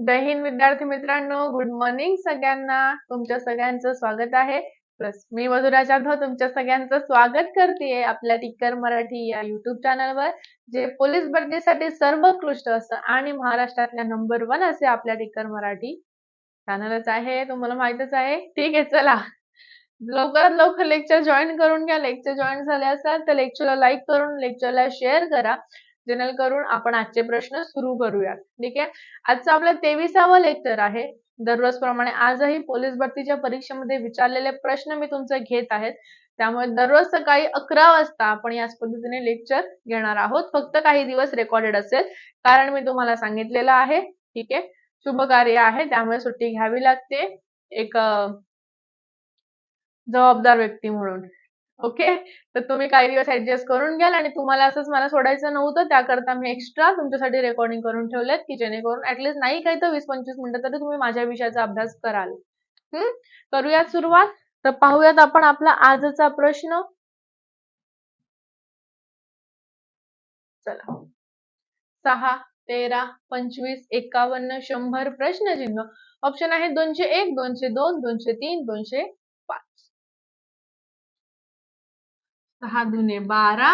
दहीन विद्यार्थी मित्रांनो good morning सगळ्यांना. तुमच्या सगळ्यांचं स्वागत आहे. प्लस मी मधुरा जाधव तुमच्या सगळ्यांचं स्वागत करते आपल्या टिकर मराठी या युट्यूब चॅनलवर जे पोलीस भरतीसाठी सर्वोत्कृष्ट असतं आणि महाराष्ट्रातल्या नंबर वन असे आपल्या टिकर मराठी चॅनलच आहे. तुम्हाला माहितच आहे. ठीक आहे चला. लवकरात लवकर लेक्चर जॉईन करून घ्या. लेक्चर जॉईन झाले असाल तर लेक्चरला लाईक करून लेक्चरला शेअर करा. जेणेकरून आपण आजचे प्रश्न सुरू करूयात. ठीक आहे? आजचं आपला तेविसावं लेक्चर आहे. दररोज प्रमाणे आजही पोलीस भरतीच्या परीक्षेमध्ये विचारलेले प्रश्न मी तुमचे घेत आहेत. त्यामुळे दररोज सकाळी अकरा वाजता आपण याच पद्धतीने लेक्चर घेणार आहोत. फक्त काही दिवस रेकॉर्डेड असेल. कारण मी तुम्हाला सांगितलेलं आहे. ठीक आहे? शुभ कार्य आहे. त्यामुळे सुट्टी घ्यावी लागते. एक जबाबदार व्यक्ती म्हणून. ओके? तर तुम्ही काही दिवस ऍडजस्ट करून घ्याल आणि तुम्हाला असंच मला सोडायचं नव्हतं. त्याकरता मी एक्स्ट्रा तुमच्यासाठी रेकॉर्डिंग करून ठेवलेत की जेणेकरून ऍटलीस्ट नाही काही तर वीस पंचवीस मिनिटं तरी तुम्ही माझ्या विषयाचा अभ्यास कराल. हम्म करूयात सुरुवात. तर पाहूयात आपण आपला आजचा प्रश्न. चला. सहा तेरा पंचवीस एकावन्न शंभर प्रश्नचिन्ह ऑप्शन आहे दोनशे एक दोनशे दोन दोनशे तीन दोनशे सहा दुने बारा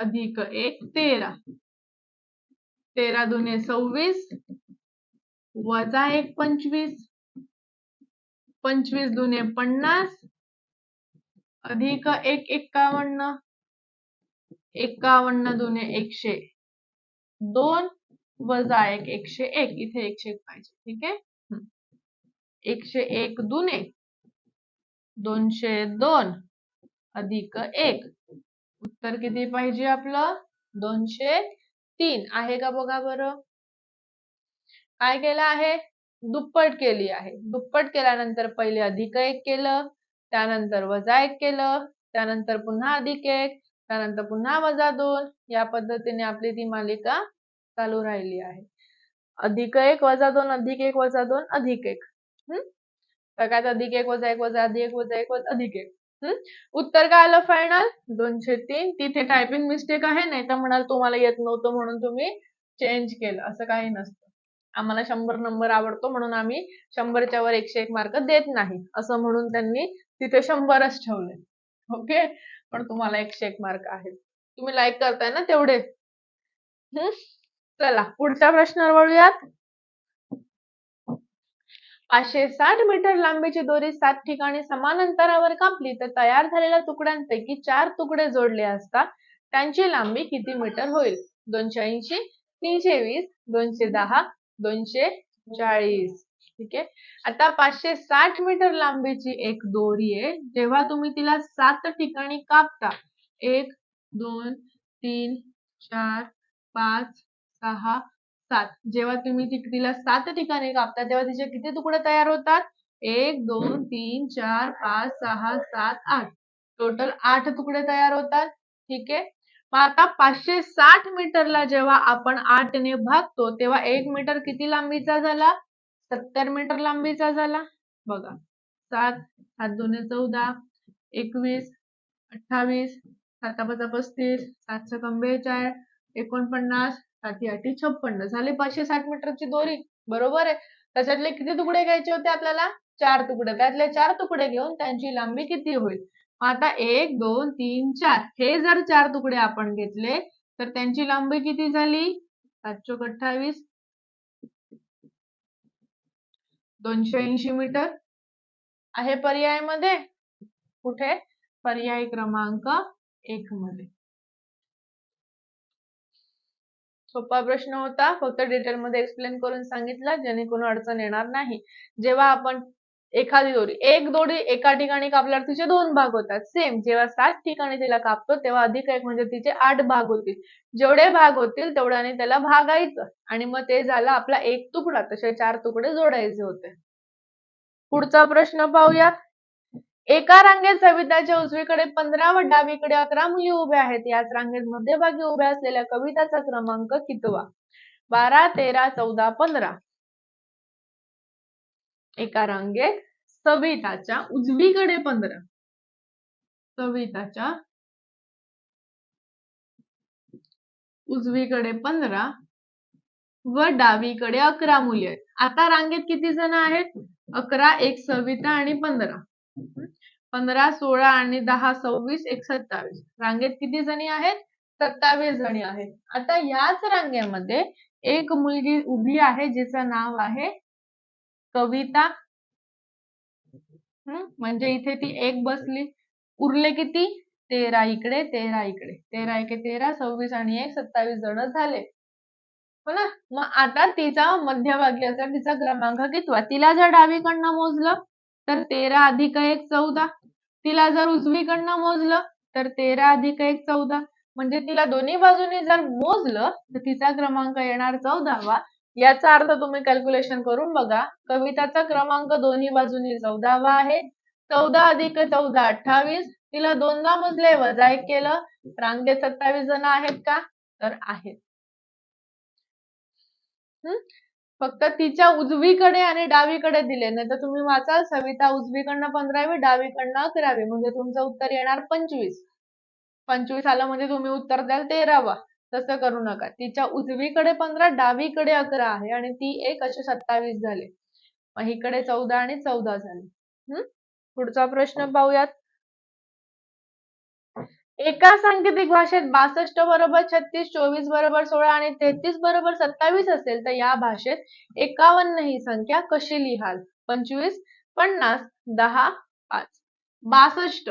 अधिक एक तेरा. तेरा दुने सव्वीस वजा एक पंचवीस. पंचवीस दुने पन्नास अधिक एक एक्कावन्न. एक्कावन्न दुने एकशे दोन वजा एक एकशे एक. इथे एकशे एक पाहिजे ठीक आहे? एकशे एक दुने दोनशे दोन अधिक एक. उत्तर किती पाहिजे आपलं? दोनशे तीन. आहे का बघा बरं? काय केलं आहे? दुप्पट केली आहे. दुप्पट केल्यानंतर पहिले अधिक एक केलं त्यानंतर वजा एक केलं त्यानंतर पुन्हा अधिक एक त्यानंतर पुन्हा वजा दोन. या पद्धतीने आपली ती मालिका चालू राहिली आहे. अधिक एक वजा दोन अधिक एक वजा दोन अधिक एक. हम्म काय अधिक एक वजा एक वजा अधिक एक वजा एक वजा अधिक एक. उत्तर काय आलं फायनल दोनशे तीन. तिथे टायपिंग मिस्टेक आहे नाही तर म्हणाल तुम्हाला येत नव्हतं म्हणून तुम्ही चेंज केलं. असं काही नसतं. आम्हाला शंभर नंबर आवडतो म्हणून आम्ही शंभरच्या वर एकशे एक मार्क देत नाही. असं म्हणून त्यांनी तिथे शंभरच ठेवले. ओके? पण तुम्हाला एकशे एक मार्क आहेत. तुम्ही लाईक करताय ना तेवढे. चला पुढच्या प्रश्नावर वळूयात. पाचशे साठ मीटर लांबीची दोरी सात ठिकाणी समान अंतरावर कापली तर तयार झालेल्या तुकड्यांपैकी चार तुकडे जोडले असता त्यांची लांबी किती मीटर होईल? दोनशे ऐंशी तीनशे वीस दोनशे दहा दोनशे चाळीस. ठीक आहे? आता पाचशे साठ मीटर लांबीची एक दोरी आहे. जेव्हा तुम्ही तिला सात ठिकाणी कापता एक दोन तीन चार पाच सहा सात जेव्हा तुम्ही तिला सात ठिकाणी कापता तेव्हा तिचे किती तुकडे तयार होतात? एक दोन तीन चार पाच सहा सात आठ. टोटल आठ तुकडे तयार होतात. ठीक आहे? मग आता पाचशे साठ मीटरला जेव्हा आपण आठने भागतो तेव्हा एक मीटर किती लांबीचा झाला? सत्तर मीटर लांबीचा झाला? बघा. सात सात दोन चौदा एकवीस अठ्ठावीस साता पस्तीस सातशे बेचाळीस एकोणपन्नास साठी आठी छप्पन्न. झाले पाचशे साठ मीटरची दोरी. बरोबर आहे. त्याच्यातले किती तुकडे घ्यायचे होते आपल्याला? चार तुकडे. त्यातले चार तुकडे घेऊन त्यांची लांबी किती होईल? आता एक दोन तीन चार. हे जर चार तुकडे आपण घेतले तर त्यांची लांबी किती झाली? सातशे अठ्ठावीस. दोनशे ऐंशी मीटर. आहे पर्यायमध्ये कुठे? पर्याय क्रमांक एक मध्ये. सोपा प्रश्न होता. फक्त डिटेल मध्ये एक्सप्लेन करून सांगितलं जेणेकरून अडचण येणार नाही. जेव्हा आपण एखादी दोरी एक दोरी एका ठिकाणी कापल्यावर तिचे दोन भाग होतात. सेम जेव्हा सात ठिकाणी तिला कापतो तेव्हा अधिक एक म्हणजे तिचे आठ भाग होतील. जेवढे भाग होतील तेवढ्याने त्याला भागायचं. आणि मग ते झालं आपला एक तुकडा तसे चार तुकडे जोडायचे होते. पुढचा प्रश्न पाहूयात एका रांगेत सविताच्या उजवीकडे पंधरा व डावीकडे अकरा मुली उभ्या आहेत. याच रांगेत मध्यभागी उभ्या असलेल्या कविताचा क्रमांक कितवा? बारा तेरा चौदा पंधरा. एका रांगेत सविताच्या उजवीकडे पंधरा. सविताच्या उजवीकडे पंधरा व डावीकडे अकरा मुली आहेत. आता रांगेत किती जण आहेत? अकरा एक सविता आणि पंधरा. पंधरा सोळा आणि दहा सव्वीस एक सत्तावीस रांगेत किती जणी आहेत? सत्तावीस जणी आहेत. आता याच रांगेमध्ये एक मुलगी उभी आहे जिचं नाव आहे कविता. हम्म, म्हणजे इथे ती एक बसली. उरले किती? तेरा इकडे तेरा इकडे. तेरा एके तेरा सव्वीस आणि एक सत्तावीस जण झाले. हो ना? मग आता तिचा मध्यभागी असा तिचा क्रमांक कितवा? तिला जर डावीकडनं मोजलं तर तेरा अधिक एक चौदा. तिला जर उजवीकडनं मोजलं तर तेरा अधिक एक चौदा. म्हणजे तिला दोन्ही बाजूने जर मोजलं तर तिचा क्रमांक येणार चौदावा. याचा अर्थ तुम्ही कॅल्क्युलेशन करून बघा. कविताचा क्रमांक दोन्ही बाजूनी चौदावा आहे. चौदा अधिक चौदा अठ्ठावीस. तिला दोनदा मोजले वजा एक केलं. रांगेत सत्तावीस जण आहेत का? तर आहेत. हम्म? फक्त तिच्या उजवीकडे आणि डावीकडे दिले. नाही तर तुम्ही वाचाल सविता उजवीकडनं पंधरावी डावीकडनं अकरावी. म्हणजे तुमचं उत्तर येणार पंचवीस. पंचवीस आलं म्हणजे तुम्ही उत्तर द्याल तेरावा. तसं करू नका. तिच्या उजवीकडे पंधरा डावीकडे अकरा आहे आणि ती एक असे सत्तावीस झाले. मग इकडे चौदा आणि चौदा झाले. हम्म पुढचा प्रश्न पाहूयात. एका सांकेतिक भाषेत बासष्ट बरोबर छत्तीस चोवीस बरोबर सोळा आणि तेहतीस बरोबर सत्तावीस असेल तर या भाषेत एकावन्न ही संख्या कशी लिहाल? पंचवीस पन्नास दहा पाच. बासष्ट.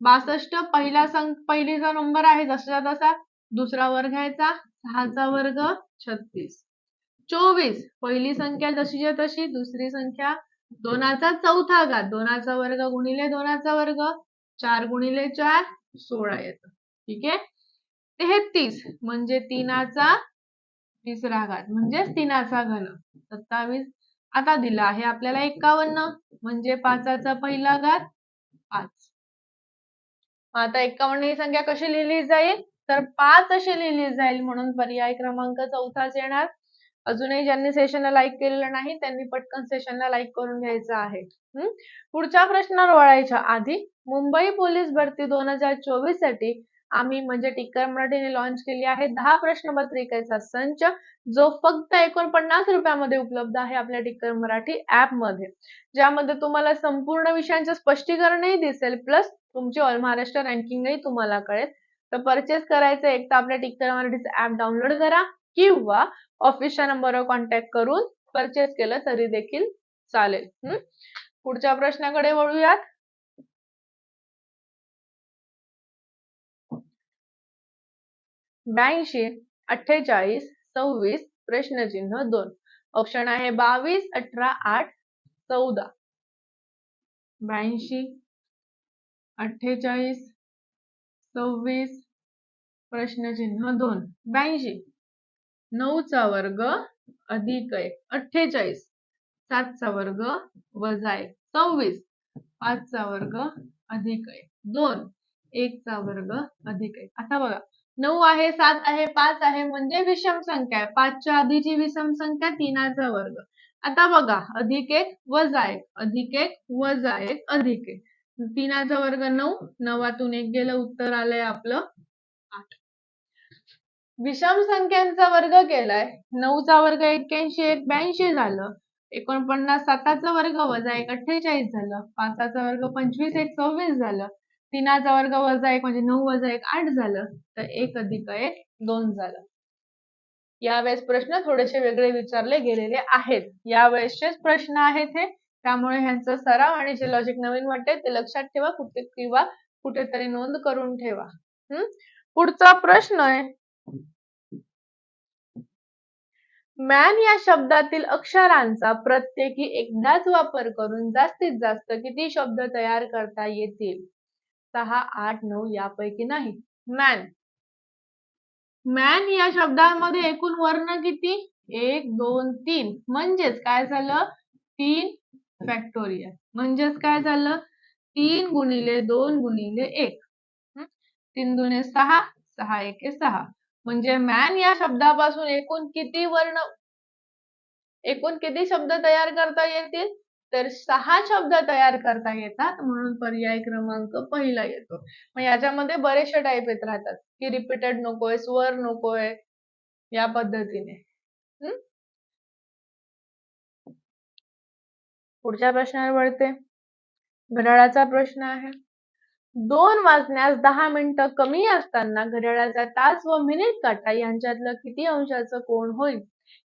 बासष्ट पहिला संख पहिलीचा नंबर आहे जसा तसा दुसरा वर्ग घ्यायचा सहाचा वर्ग छत्तीस. चोवीस पहिली संख्या जशीच्या तशी दुसरी संख्या दोनाचा चौथा घात दोनाचा वर्ग गुणिले दोनाचा वर्ग चार गुणिले चार सोळा येतं. ठीक आहे? तेहतीस म्हणजे तीनाचा तिसरा घात म्हणजेच तीनाचा घन. सत्तावीस आता दिला आहे आपल्याला एकावन्न म्हणजे पाचाचा पहिला घात पाच. आता एकावन्न ही संख्या कशी लिहिली जाईल? तर पाच अशी लिहिली जाईल म्हणून पर्याय क्रमांक चौथाच येणार. अजूनही ज्यांनी सेशनला लाईक केलेलं नाही त्यांनी पटकन सेशनला लाईक करून घ्यायचं आहे. हम्म? पुढच्या प्रश्नावर वळायच्या आधी मुंबई पोलीस भरती दोन हजार चोवीससाठी आम्ही म्हणजे टिक्कर मराठीने लॉन्च केली आहे. दहा प्रश्नपत्रिकेचा संच जो फक्त एकोणपन्नास रुपयामध्ये उपलब्ध आहे आपल्या टिक्कर मराठी ऍपमध्ये. ज्यामध्ये तुम्हाला संपूर्ण विषयांचे स्पष्टीकरणही दिसेल प्लस तुमची ऑल महाराष्ट्र रँकिंगही तुम्हाला कळेल. तर परचेस करायचं एक तर आपल्या टिक्कर मराठीचं ऍप डाउनलोड करा किंवा ऑफिसच्या नंबरवर कॉन्टॅक्ट करून परचेस केलं तरी देखील चालेल. हम्म? पुढच्या प्रश्नाकडे वळूयात. ब्याऐंशी अठ्ठेचाळीस सव्वीस प्रश्नचिन्ह दोन. ऑप्शन आहे बावीस अठरा आठ चौदा. ब्याऐंशी अठ्ठेचाळीस सव्वीस प्रश्नचिन्ह दोन. ब्याऐंशी. नऊचा वर्ग अधिक एक. अठ्ठेचाळीस. सातचा वर्ग वजा एक. सव्वीस. पाचचा वर्ग अधिक एक. दोन. एकचा वर्ग अधिक एक. आता बघा. नऊ आहे सात आहे पाच आहे म्हणजे विषम संख्या आहे. पाचच्या आधीची विषम संख्या तीनाचा वर्ग. आता बघा अधिक एक वजा एक. अधिक एक वजा एक अधिक एक. तीनाचा वर्ग नऊ नवातून एक गेलं उत्तर आलंय आपलं आठ. विषम संख्यांचा वर्ग केलाय. नऊचा वर्ग एक्क्याऐंशी एक ब्याऐंशी झालं. एकोणपन्नास साताचा वर्ग वजा एक अठ्ठेचाळीस झालं. पाचाचा वर्ग पंचवीस एक सव्वीस झालं. तीनाचा वर्ग वजा एक म्हणजे नऊ वजा एक आठ झालं. तर एक अधिक एक दोन झालं. यावेळेस प्रश्न थोडेसे वेगळे विचारले गेलेले आहेत. यावेळेसचेच प्रश्न आहेत हे. त्यामुळे ह्यांचा सराव आणि जे लॉजिक नवीन वाटते ते लक्षात ठेवा. कुठे किंवा कुठेतरी नोंद करून ठेवा. हम्म पुढचा प्रश्न आहे. मॅन या शब्दातील अक्षरांचा प्रत्येकी एकदाच वापर करून जास्तीत जास्त किती शब्द तयार करता येतील? सहा आठ नऊ यापैकी नाही. मॅन मॅन या शब्दामध्ये एकूण वर्ण किती? एक दोन तीन. म्हणजेच काय झालं? तीन फॅक्टोरियल म्हणजेच काय झालं? तीन गुणिले दोन गुणिले एक. तीन दुने सहा सहा एके सहा. म्हणजे मॅन या शब्दापासून एकूण किती वर्ण एकूण किती शब्द तयार करता येतील? तर सहा शब्द तयार करता येतात म्हणून पर्याय क्रमांक पहिला येतो. मग याच्यामध्ये बरेचसे टाईप येत राहतात की रिपीटेड नकोय स्वर नकोय या पद्धतीने. हम्म? पुढच्या प्रश्नावर वळते. घड्याळाचा प्रश्न आहे. दोन वाजण्यास दहा मिनिटं कमी असताना घड्याळाचा तास व मिनिट काटा यांच्यातलं किती अंशाचं कोण होईल?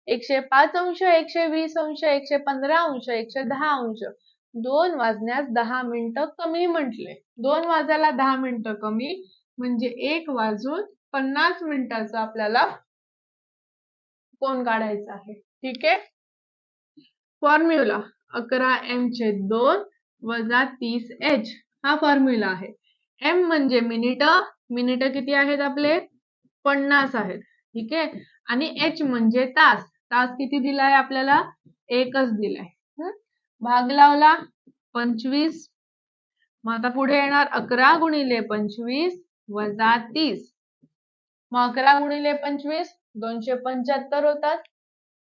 एकशे पाच अंश एकशे वीस अंश एकशे पंधरा अंश एकशे दहा अंश. दोन वाजण्यास दहा मिनिटं कमी म्हटले. दोन वाजायला दहा मिनिटं कमी म्हणजे एक वाजून पन्नास मिनिटाचा आपल्याला कोण काढायचा आहे? ठीक आहे? फॉर्म्युला अकरा एम चे दोन वजा तीस एच. हा फॉर्म्युला आहे. एम म्हणजे मिनिट. मिनिट किती आहेत आपले? पन्नास आहेत. ठीक आहे? आणि एच म्हणजे तास. तास किती दिलाय आपल्याला? एकच दिलाय. भाग लावला. पंचवीस. मग आता पुढे येणार अकरा गुणिले पंचवीस वजा तीस. मग अकरा गुणिले पंचवीस दोनशे पंच्याहत्तर होतात.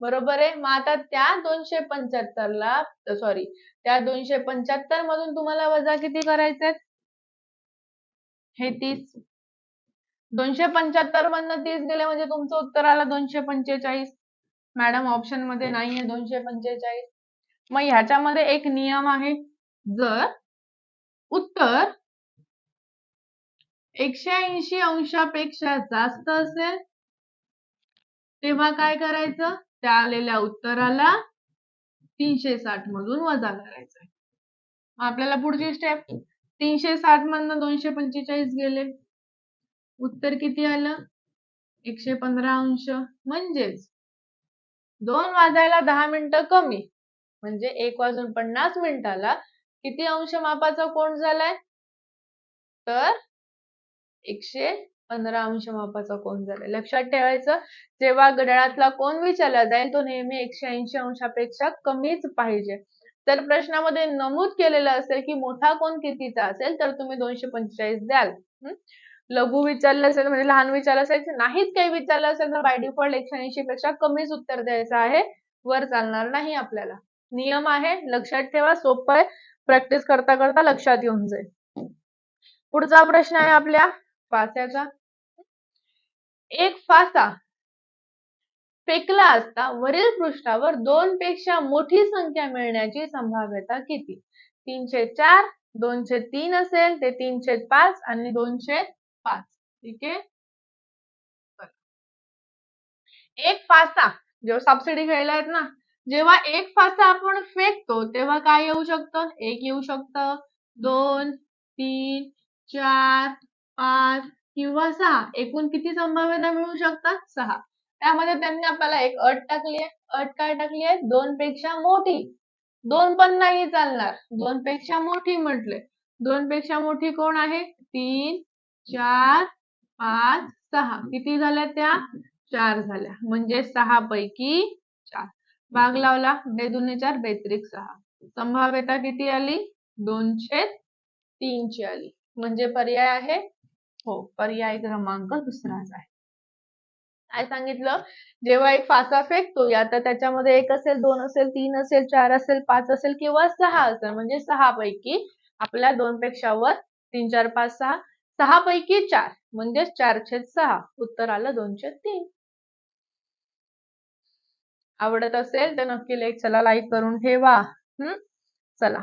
बरोबर आहे? मग आता त्या दोनशे पंच्याहत्तर ला सॉरी त्या दोनशे पंच्याहत्तर मधून तुम्हाला वजा किती करायचे हे तीस. दोनशे पंच्याहत्तर मधनं तीस गेले म्हणजे तुमचं उत्तर आलं दोनशे पंचेचाळीस. मॅडम ऑप्शनमध्ये नाहीये दोनशे पंचेचाळीस. मग ह्याच्यामध्ये एक नियम आहे. जर उत्तर एकशे ऐंशी अंशापेक्षा जास्त असेल तेव्हा काय करायचं? त्या आलेल्या उत्तराला तीनशे साठ मधून वजा करायचं आपल्याला पुढची स्टेप तीनशे साठ मधनं दोनशे पंचेचाळीस गेले. उत्तर किती आलं? एकशे पंधरा अंश. म्हणजेच दोन वाजायला दहा मिनिटं कमी. म्हणजे एक वाजून पन्नास मिनिटाला किती अंश मापाचा कोण झालाय? तर एकशे पंधरा अंश मापाचा कोण झालाय? लक्षात ठेवायचं जेव्हा घड्याळातला कोण विचारला जाईल तो नेहमी एकशे ऐंशी अंशापेक्षा कमीच पाहिजे. तर प्रश्नामध्ये नमूद केलेलं असेल की मोठा कोण कितीचा असेल तर तुम्ही दोनशे पंचेचाळीस द्याल. हम्म लघु विचारलं असेल म्हणजे लहान विचारलं असेल नाहीच काही विचारलं असेल तर बाय डिफॉल्ट एकशे ऐंशी पेक्षा कमीच उत्तर द्यायचं आहे. वर चालणार नाही आपल्याला. नियम आहे लक्षात ठेवा सोपं आहे. प्रॅक्टिस करता करता लक्षात येऊन जाईल. पुढचा प्रश्न आहे आपल्या फास्याचा. एक फासा फेकला असता वरील पृष्ठावर दोन पेक्षा मोठी संख्या मिळण्याची संभाव्यता किती? तीनशे चार दोनशे तीन असेल ते तीनशे पाच आणि दोनशे पाच ठीक आहे? एक फासा जेव्हा सबसिडी घ्यायला आहेत ना जेव्हा एक फासा आपण फेकतो तेव्हा काय येऊ शकतं? एक येऊ शकतं. दोन तीन चार पाच किंवा सहा. एकूण किती संभाव्यता मिळू शकतात? सहा. त्यामध्ये त्यांनी आपल्याला एक अट टाकली आहे. अट काय टाकली आहे? दोन पेक्षा मोठी. दोन पण नाही चालणार. दोन पेक्षा मोठी म्हटले. दोन पेक्षा मोठी कोण आहे? तीन चार पाच सहा. किती झाल्या त्या? चार झाल्या. म्हणजे सहा पैकी चार. भाग लावला. बेदुने चार बेत्रिक सहा. संभाव्यता किती आली? दोनशे तीनची आली. म्हणजे पर्याय आहे? हो पर्याय क्रमांक दुसराच आहे. काय सांगितलं? जेव्हा एक फासा फेकतो या तर त्याच्यामध्ये एक असेल दोन असेल तीन असेल चार असेल पाच असेल किंवा सहा असेल. म्हणजे सहा पैकी आपल्या दोन पेक्षा वर तीन चार पाच सहा. सहा पैकी चार म्हणजेच चार छेद सहा उत्तर आलं दोनशे तीन. आवडत असेल तर नक्की लेख चला लाईक करून ठेवा हम्म चला.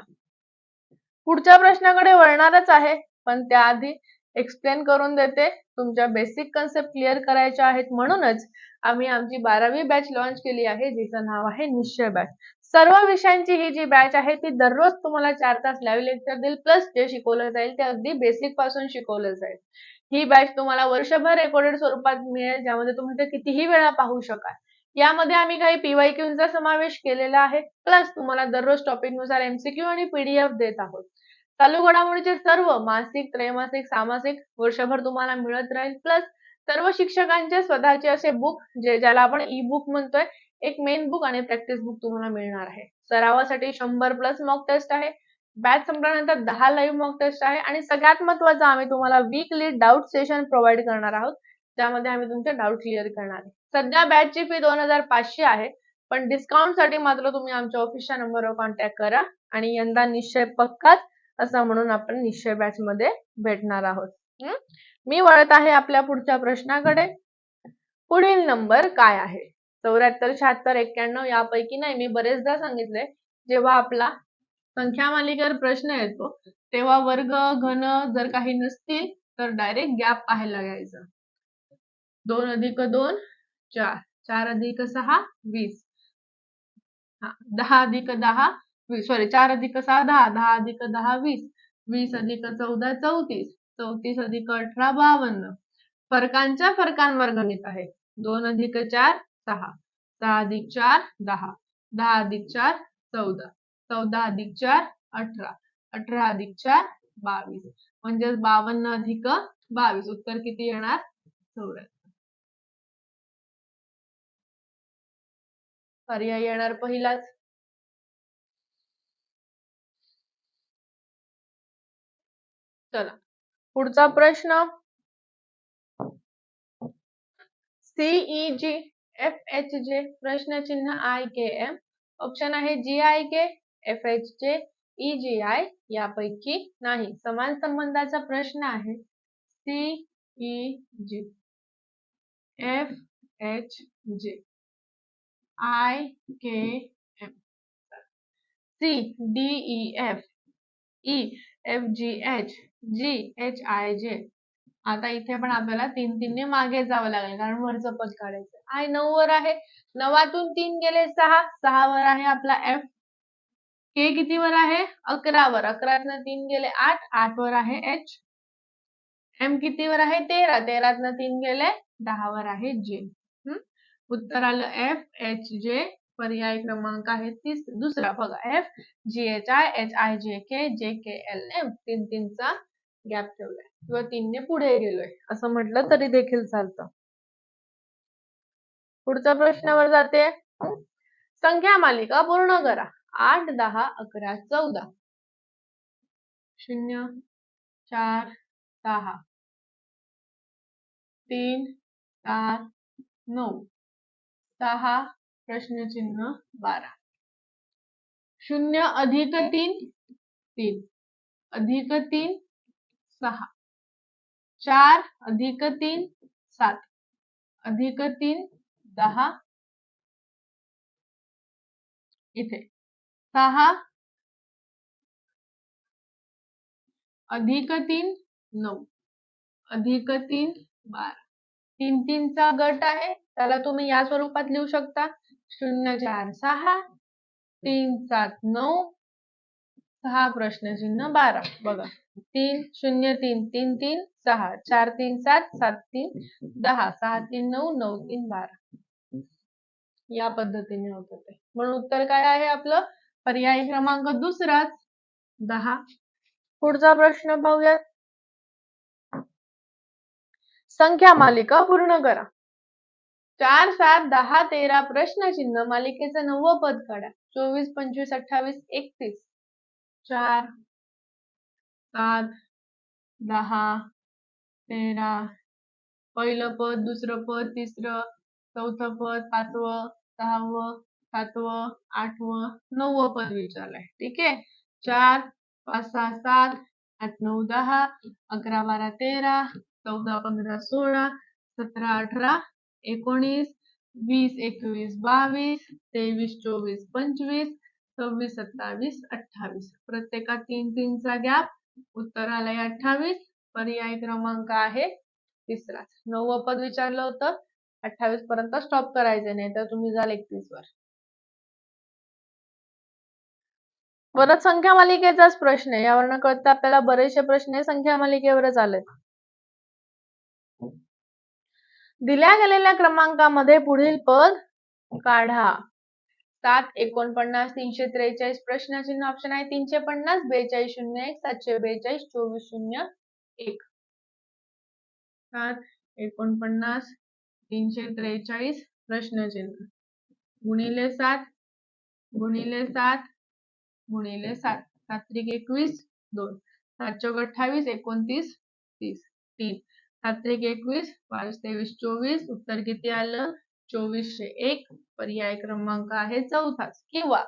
पुढच्या प्रश्नाकडे वळणारच आहे पण त्याआधी एक्सप्लेन करून देते. तुमच्या बेसिक कन्सेप्ट क्लिअर करायच्या आहेत म्हणूनच आम्ही आमची बारावी बॅच लॉन्च केली आहे जिचं नाव आहे निश्चय बॅच सर्व विषयांची ही जी बॅच आहे ती दररोज तुम्हाला चार तास लाईव्ह लेक्चर देईल प्लस जे शिकवलं जाईल ते अगदी बेसिकपासून शिकवलं जाईल. ही बॅच तुम्हाला वर्षभर रेकॉर्डेड स्वरूपात मिळेल ज्यामध्ये तुम्ही ते कितीही वेळा पाहू शकाल. यामध्ये आम्ही काही पीवायक्यूचा समावेश केलेला आहे प्लस तुम्हाला दररोज टॉपिकनुसार एमसीक्यू आणि पीडीएफ देत आहोत. चालू घडामोडीचे सर्व मासिक त्रैमासिक सामासिक वर्षभर तुम्हाला मिळत राहील प्लस सर्व शिक्षकांचे स्वतःचे असे बुक जे ज्याला आपण ई बुक म्हणतोय एक मेन बुक आणि प्रॅक्टिस बुक तुम्हाला मिळणार आहे. सरावासाठी शंभर प्लस मॉक टेस्ट आहे. बॅच संपल्यानंतर दहा लाईव्ह मॉक टेस्ट आहे. आणि सगळ्यात महत्वाचं आम्ही तुम्हाला वीकली डाऊट सेशन प्रोव्हाइड करणार आहोत. त्यामध्ये आम्ही तुमचे डाऊट क्लिअर करणार आहे. सध्या बॅचची फी दोन हजार पाचशे आहे. पण डिस्काउंटसाठी मात्र तुम्ही आमच्या ऑफिसच्या नंबरवर कॉन्टॅक्ट करा. आणि यंदा निश्चय पक्काच असं म्हणून आपण निश्चय बॅच मध्ये भेटणार आहोत. मी वळत आहे आपल्या पुढच्या प्रश्नाकडे. पुढील नंबर काय आहे? चौऱ्याहत्तर शहात्तर एक्क्याण्णव यापैकी नाही. मी बरेचदा सांगितलंय जेव्हा आपला संख्या मालिकेवर प्रश्न येतो तेव्हा वर्ग घन जर काही नसतील तर डायरेक्ट गॅप पाहायला घ्यायचं. दोन अधिक दोन चार. चार अधिक सहा वीस. हा दहा अधिक दहा वीस. सॉरी चार अधिक सहा दहा. दहा अधिक दहा वीस. वीस अधिक चौदा चौतीस. चौतीस अधिक अठरा बावन्न. फरकांच्या फरकांवर गणित आहे. दोन अधिक चार सहा. सहा अधिक चार दहा. दहा अधिक चार चौदा. चौदा अधिक चार अठरा. अठरा अधिक चार बावीस. म्हणजे बावन्न अधिक बावीस. उत्तर किती येणार? चौऱ्याहत्तर. पर्याय येणार पहिलाच. चला. पुढचा प्रश्न. सीई जी एफ़ एच जे प्रश्नचिन्ह आय के एम ऑप्शन आहे G I K F H J E G I यापैकी नाही. समान संबंधाचा प्रश्न आहे C E G F H J I K M C D E F E F G H G H I J आता इथे पण आपल्याला तीन तीनने मागे जावं लागेल कारण वरचं पद काढायचं आय नऊ वर आहे. नवातून तीन गेले सहा. सहा वर आहे आपला एफ के किती वर आहे? अकरा वर. अकरातनं तीन गेले आठ. आठ वर आहे एच एम किती वर आहे? तेरा. तेरातनं तीन गेले दहा वर आहे जे उत्तर आलं एफ एच जे पर्याय क्रमांक आहे तीस. दुसरा बघा F G H I H I J K J K L M तीन तीनचा गॅप ठेवलाय. किंवा तीनने पुढे गेलोय असं म्हटलं तरी देखील चालतं. पुढच्या प्रश्नावर जाते. संख्या मालिका पूर्ण करा. आठ दहा अकरा चौदा. शून्य चार दहा. तीन चार नऊ. सहा प्रश्नचिन्ह बारा. शून्य अधिक तीन तीन. अधिक तीन सहा. चार अधिक तीन सात. अधिक तीन दहा. इथे. सहा. अधिक तीन नऊ. अधिक तीन बारा. तीन तीनचा गट आहे. त्याला तुम्ही या स्वरूपात लिहू शकता. शून्य चार सहा. तीन सात नऊ. सहा प्रश्नचिन्ह बारा. बघा. तीन शून्य तीन तीन तीन सहा चार तीन सात सात तीन दहा सहा तीन नऊ नऊ तीन बारा. या पद्धतीने होत ते. म्हणून उत्तर काय आहे आपलं? पर्याय क्रमांक दुसराच. दहा. पुढचा प्रश्न पाहूयात. संख्या मालिका पूर्ण करा. चार सात दहा तेरा प्रश्नचिन्ह मालिकेचं नववं पद काढा. चोवीस पंचवीस अठ्ठावीस एकतीस. चार सात दहा तेरा पहिलं पद दुसरं पद तिसरं चौथं पद पाचवं सहावं सातवं आठवं नववं पद विचारलंय ठीक आहे? चार पाच सहा सात आठ नऊ दहा अकरा बारा तेरा चौदा पंधरा सोळा सतरा अठरा एकोणीस वीस एकवीस बावीस तेवीस चोवीस पंचवीस सव्वीस सत्तावीस अठ्ठावीस. प्रत्येकात तीन तीनचा गॅप. उत्तर आलंय अठ्ठावीस पर्याय क्रमांक आहे तिसराच. नववं पद विचारलं होतं अठ्ठावीस पर्यंत स्टॉप करायचे नाही तर तुम्ही जाल एकतीस वर. परत संख्या मालिकेचाच प्रश्न आहे. यावरनं कळतं आपल्याला बरेचसे प्रश्न संख्या मालिकेवरच आलेत. दिल्या गेलेल्या क्रमांकामध्ये पुढील पद काढा. सात एकोणपन्नास तीनशे त्रेचाळीस प्रश्नचिन्ह ऑप्शन आहे. तीनशे पन्नास बेचाळीस शून्य एक सातशे बेचाळीस चोवीस शून्य एक. सात एकोणपन्नास तीनशे त्रेचाळीस प्रश्नचिन्ह. गुणिले सात गुणिले सात गुणिले सात. सात्रिक एकवीस दोन. सात चौक अठ्ठावीस एकोणतीस तीस. तीन. सात्रिक एकवीस पाच तेवीस चोवीस. उत्तर किती आलं? चोवीसशे एक पर्याय क्रमांक आहे चौथाच. किंवा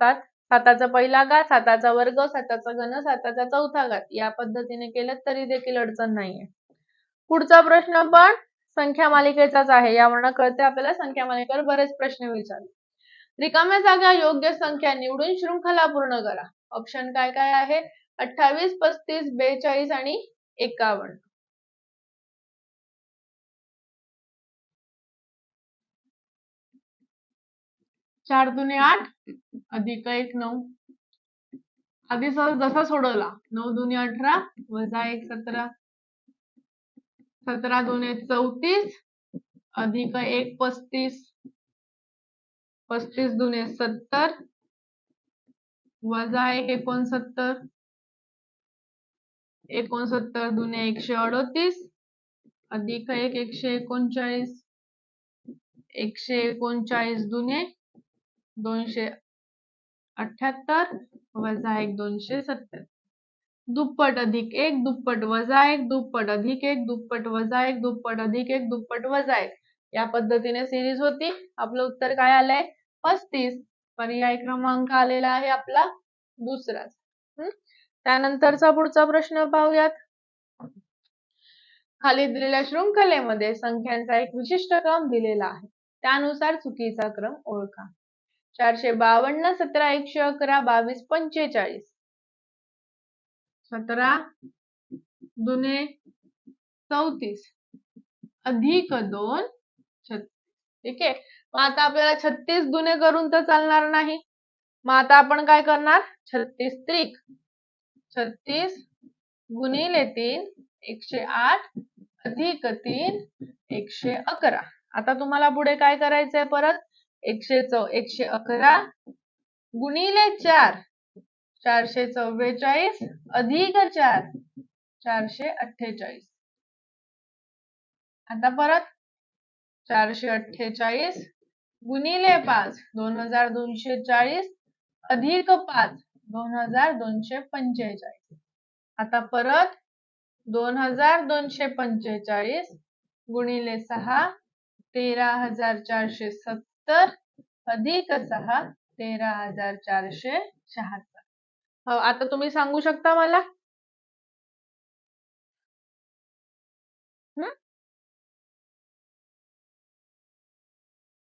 सात साताचा पहिला घात साताचा वर्ग साताचा घन साताचा चौथा घात. या पद्धतीने केलं तरी देखील अडचण नाहीये. पुढचा प्रश्न पण संख्या मालिकेचाच आहे. यावरनं कळते आपल्याला संख्या मालिकेवर बरेच प्रश्न विचारले. रिकाम्या जागा योग्य संख्या निवडून शृंखला पूर्ण करा. ऑप्शन काय काय आहे? अठ्ठावीस पस्तीस बेचाळीस आणि एकावन्न. चार दुने आठ अधिक एक नऊ. आधी जसा सोडवला नऊ दुने अठरा वजा एक सतरा. सतरा दुने चौतीस अधिक एक पस्तीस. पस्तीस दुने सत्तर वजा एक एकोणसत्तर. एकोणसत्तर दुने एकशे अडोतीस अधिक एक एकशे एकोणचाळीस. एकशे एकोणचाळीस दुने दोनशे अठ्ठ्याहत्तर वजा एक दोनशे सत्तर. दुप्पट अधिक एक दुप्पट वजा एक दुप्पट अधिक एक दुप्पट वजा एक दुप्पट अधिक एक दुप्पट वजा एक. या पद्धतीने सिरीज होती. आपलं उत्तर काय आलंय? पस्तीस. पर्याय क्रमांक आलेला आहे आपला दुसराच त्यानंतरचा पुढचा प्रश्न पाहूयात. खाली दिलेल्या शृंखलेमध्ये संख्यांचा एक विशिष्ट क्रम दिलेला आहे. त्यानुसार चुकीचा क्रम ओळखा. चारशे बावन्न सतरा एकशे अकरा बावीस पंचेचाळीस. सतरा दुने चौतीस. अधिक दोन छत्तीस. ठीक आहे? मग आता आपल्याला छत्तीस दुने करून तर चालणार नाही. मग आता आपण काय करणार? छत्तीस त्रिक. छत्तीस गुणिले तीन एकशे आठ अधिक तीन एकशे अकरा. आता तुम्हाला पुढे काय करायचंय परत? एकशे चौ एकशे अकरा गुणिले चार चारशे चव्वेचाळीस अधिक चार चारशे अठ्ठेचाळीस. आता परत चारशे अठ्ठेचाळीस गुणिले पाच दोन हजार दोनशे चाळीस अधिक पाच दोन हजार दोनशे पंचेचाळीस. आता परत दोन हजार दोनशे पंचेचाळीस गुणिले सहा तेरा हजार चारशे सत्तर. तर अधिक सहा तेरा हजार चारशे शहात्तर. हो आता तुम्ही सांगू शकता मला?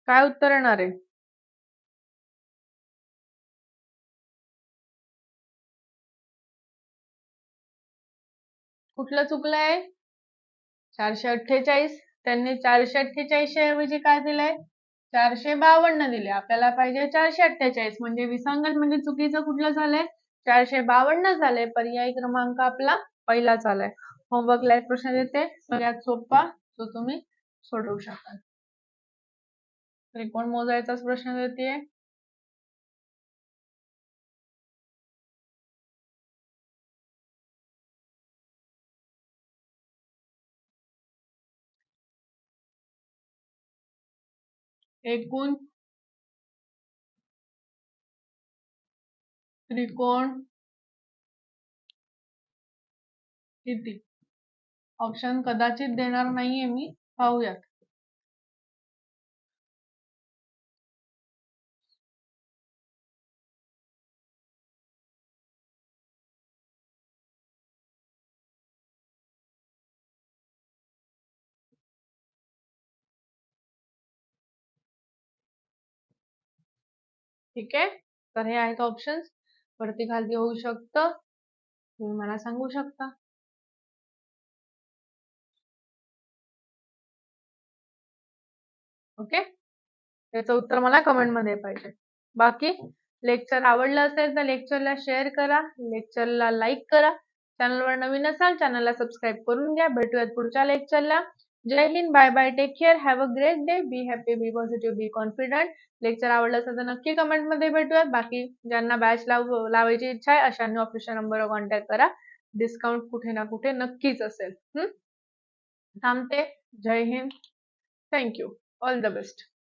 काय उत्तर येणार आहे? कुठलं चुकलंय? चारशे अठ्ठेचाळीस. त्यांनी चारशे अठ्ठेचाळीस ऐवजी काय दिलंय? चारशे बावन्न दिले. आपल्याला पाहिजे चारशे अठ्ठेचाळीस. म्हणजे विसंगत म्हणजे चुकीचं कुठलं झालंय? चारशे बावन्न झाले पर्यायी क्रमांक आपला पहिलाच आलाय होमवर्क लाईफ प्रश्न देते. सगळ्यात सोपा जो तुम्ही सोडवू शकाल. त्रिकोण मोजायचाच प्रश्न देते एकूण त्रिकोण किती? ऑप्शन कदाचित देणार नाहीये मी. पाहूयात. ठीक आहे? तर हे आहेत ऑप्शन्स वरती खाली होऊ शकतं. तुम्ही मला सांगू शकता. ओके? त्याचं उत्तर मला कमेंटमध्ये पाहिजे. बाकी लेक्चर आवडलं असेल तर लेक्चरला शेअर करा. लेक्चरला लाईक करा. चॅनलवर नवीन असाल चॅनलला सबस्क्राईब करून घ्या. भेटूयात पुढच्या लेक्चरला. जय Hind bye bye take care have a great day be happy be positive be confident lecture आवडलं असेल तर नक्की कमेंटमध्ये भेटूयात. बाकी ज्यांना बॅच लाव लावायची इच्छा आहे अशांनी ऑफिशियल नंबरवर कॉन्टॅक्ट करा. डिस्काउंट कुठे ना कुठे नक्कीच असेल. थांबते. जय Hind. Thank you all the best